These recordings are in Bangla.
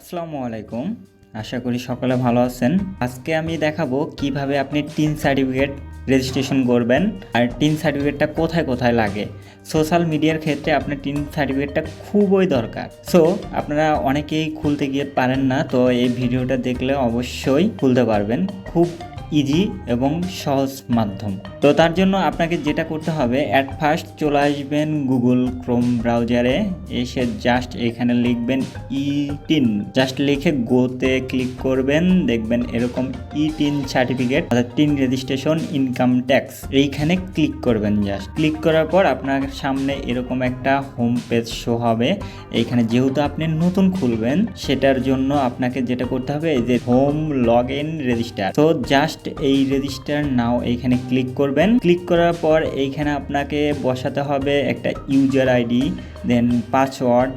আসসালামু আলাইকুম। আশা করি সকলে ভালো আছেন। আজকে আমি দেখাবো কীভাবে আপনি টিন সার্টিফিকেট রেজিস্ট্রেশন করবেন আর টিন সার্টিফিকেটটা কোথায় কোথায় লাগে। সোশ্যাল মিডিয়ার ক্ষেত্রে আপনার টিন সার্টিফিকেটটা খুবই দরকার। সো আপনারা অনেকেই খুলতে গিয়ে পারেন না, তো এই ভিডিওটা দেখলে অবশ্যই খুলতে পারবেন। খুব ইজি এবং সহজ মাধ্যম। তো তার জন্য আপনাকে যেটা করতে হবে অ্যাট ফার্স্ট চলে আসবেন গুগল ক্রোম ব্রাউজারে এসে জাস্ট এখানে লিখবেন ই টিন জাস্ট লিখে গোতে ক্লিক করবেন, দেখবেন এরকম ই টিন সার্টিফিকেট অর্থাৎ টিন রেজিস্ট্রেশন ইনকাম ট্যাক্স এইখানে ক্লিক করবেন জাস্ট ক্লিক করার পর আপনার সামনে এরকম একটা হোম পেজ শো হবে। এইখানে যেহেতু আপনি নতুন খুলবেন, সেটার জন্য আপনাকে যেটা করতে হবে, এই যে হোম লগ ইন রেজিস্টার তো জাস্ট এই রেজিস্টার নাও এইখানে ক্লিক করবেন। ক্লিক করার পর এইখানে আপনাকে বসাতে হবে একটা user ID then password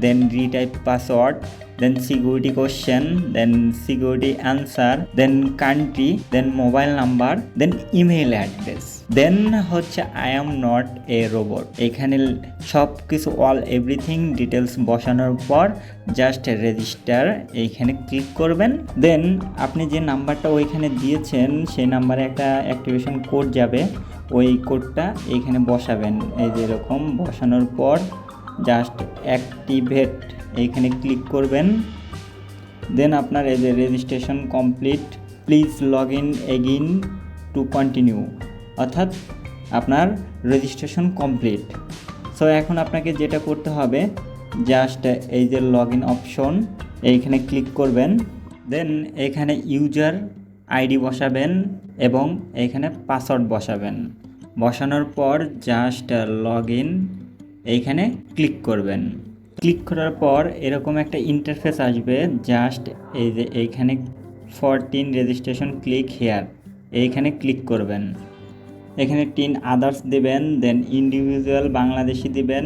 then retype password then security question then security answer then country then mobile number then email address then হচ্ছে I am not a robot এখানে সব কিছু অল এভরিথিং ডিটেলস বসানোর পর জাস্ট রেজিস্টার এইখানে ক্লিক করবেন। দেন আপনি যে নাম্বারটা ওইখানে দিয়েছেন, সেই নাম্বারে একটা অ্যাক্টিভেশন কোড যাবে। ওই কোডটা এইখানে বসাবেন। এই যে এরকম বসানোর পর জাস্ট অ্যাক্টিভেট এইখানে ক্লিক করবেন। দেন আপনার এই যে registration complete please log in again to continue অর্থাৎ আপনার রেজিস্ট্রেশন কমপ্লিট সো এখন আপনাকে যেটা করতে হবে জাস্ট এই যে লগ ইন অপশন এইখানে ক্লিক করবেন দেন এখানে ইউজার আইডি বসাবেন এবং এখানে পাসওয়ার্ড বসাবেন। বসানোর পর জাস্ট লগ ইন এইখানে ক্লিক করবেন। ক্লিক করার পর এরকম একটা ইন্টারফেস আসবে জাস্ট এই যে এইখানে for TIN registration click here এইখানে ক্লিক করবেন। এখানে টিন আদার্স দিবেন দেন ইন্ডিভিজুয়াল বাংলাদেশি দিবেন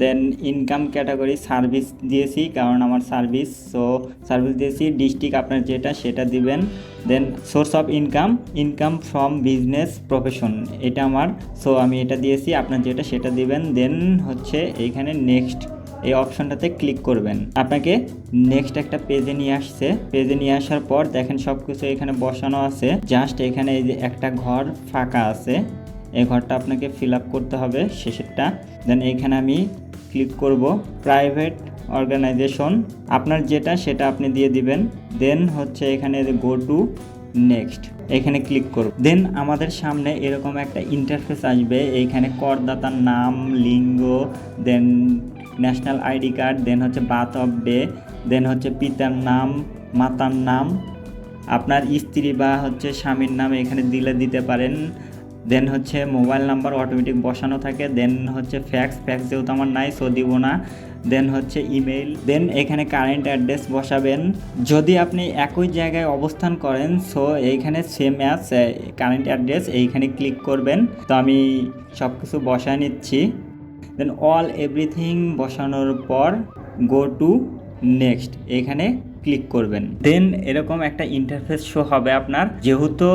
দেন ইনকাম ক্যাটাগরি সার্ভিস দিয়েছি, কারণ আমার সার্ভিস সো সার্ভিস দিয়েছি ডিস্ট্রিক্ট আপনার যেটা সেটা দিবেন then source of income income from business profession এটা আমার সো আমি এটা দিয়েছি, আপনার যেটা সেটা দিবেন দেন হচ্ছে এইখানে নেক্সট এই অপশনটাতে ক্লিক করবেন। আপনাকে নেক্সট একটা পেজে নিয়ে আসছে। পেজে নিয়ে আসার পর দেখেন সব কিছু এখানে বসানো আছে। জাস্ট এখানে এই যে একটা ঘর ফাঁকা আছে। এই ঘরটা আপনাকে ফিল আপ করতে হবে শেষেরটা। দেন এইখানে আমি ক্লিক করব প্রাইভেট অর্গানাইজেশন আপনার যেটা সেটা আপনি দিয়ে দিবেন। দেন হচ্ছে এখানে গো টু নেক্সট এখানে ক্লিক করব। দেন আমাদের সামনে এরকম একটা ইন্টারফেস আসবে। এইখানে করদাতার নাম, লিঙ্গ then national ID card then হচ্ছে বার্থ অফ ডে দেন হচ্ছে পিতার নাম, মাতার নাম, আপনার স্ত্রী বা হচ্ছে স্বামীর নাম এখানে দিলে দিতে পারেন। দেন হচ্ছে মোবাইল নাম্বার অটোমেটিক বসানো থাকে দেন হচ্ছে ফ্যাক্স ফ্যাক্স যেহেতু আমার নাই সো দিব না। দেন হচ্ছে ইমেল দেন এখানে কারেন্ট অ্যাড্রেস বসাবেন। যদি আপনি একই জায়গায় অবস্থান করেন সো এইখানে সেম অ্যাজ কারেন্ট অ্যাড্রেস এইখানে ক্লিক করবেন। তো আমি সব কিছু বসায় নিচ্ছি। দেন অল এভরিথিং বসানোর পর গো টু নেক্সট এখানে ক্লিক করবেন। দেন এরকম একটা ইন্টারফেস শো হবে আপনার। যেহেতু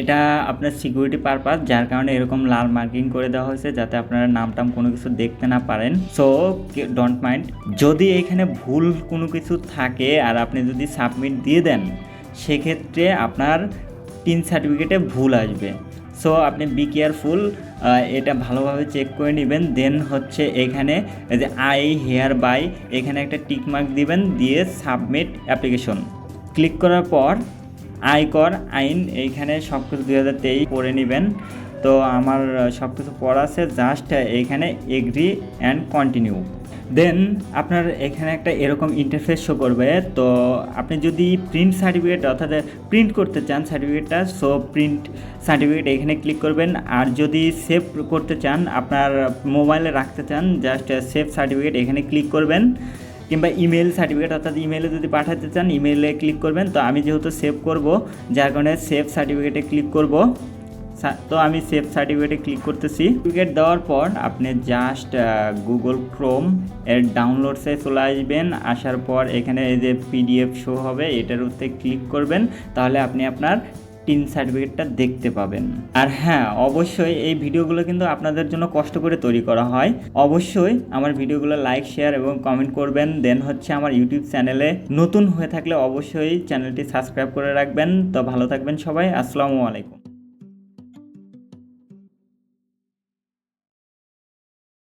এটা আপনার সিকিউরিটি পারপাস যার কারণে এরকম লাল মার্কিং করে দেওয়া হয়েছে, যাতে আপনারা নাম টাম কোনো কিছু দেখতে না পারেন। সো ডোন্ট মাইন্ড যদি এখানে ভুল কোনো কিছু থাকে আর আপনি যদি সাবমিট দিয়ে দেন, সেক্ষেত্রে আপনার টিন সার্টিফিকেটে ভুল আসবে। সো আপনি বি কেয়ারফুল এটা ভালোভাবে চেক করে নেবেন। দেন হচ্ছে এখানে যে আই হেয়ার বাই এখানে একটা টিকমার্ক দিবেন, দিয়ে সাবমিট অ্যাপ্লিকেশন ক্লিক করার পর আয়কর আইন এইখানে সব কিছু দুই হাজার তেইশ পড়ে নেবেন। তো আমার সব কিছু পড়া আছে জাস্ট এইখানে এগ্রি অ্যান্ড কন্টিনিউ দেন আপনার এখানে একটা এরকম ইন্টারফেস শো করবে। তো আপনি যদি প্রিন্ট সার্টিফিকেট অর্থাৎ প্রিন্ট করতে চান সার্টিফিকেটটা সো প্রিন্ট সার্টিফিকেট এখানে ক্লিক করবেন। আর যদি সেভ করতে চান, আপনার মোবাইলে রাখতে চান জাস্ট সেভ সার্টিফিকেট এখানে ক্লিক করবেন। কিংবা ইমেল সার্টিফিকেট অর্থাৎ ইমেলে যদি পাঠাতে চান ইমেলে ক্লিক করবেন। তো আমি যেহেতু সেভ করব, যার কারণে সেভ সার্টিফিকেটে ক্লিক করব। তো আমি সেভ সার্টিফিকেটে ক্লিক করতেছি। সার্টিফিকেট দেওয়ার পর আপনি জাস্ট গুগল ক্রোম এর ডাউনলোডসে চলে আসবেন। আসার পর এখানে এই যে পিডিএফ শো হবে, এটার উপরে ক্লিক করবেন। তাহলে আপনি আপনার টিন সার্টিফিকেটটা দেখতে পাবেন। আর হ্যাঁ অবশ্যই এই ভিডিওগুলো কিন্তু আপনাদের জন্য কষ্ট করে তৈরি করা হয়। অবশ্যই আমার ভিডিওগুলো লাইক শেয়ার এবং কমেন্ট করবেন। দেন হচ্ছে আমার ইউটিউব চ্যানেলে নতুন হয়ে থাকলে অবশ্যই চ্যানেলটি সাবস্ক্রাইব করে রাখবেন। তো ভালো থাকবেন সবাই। আসসালামু আলাইকুম।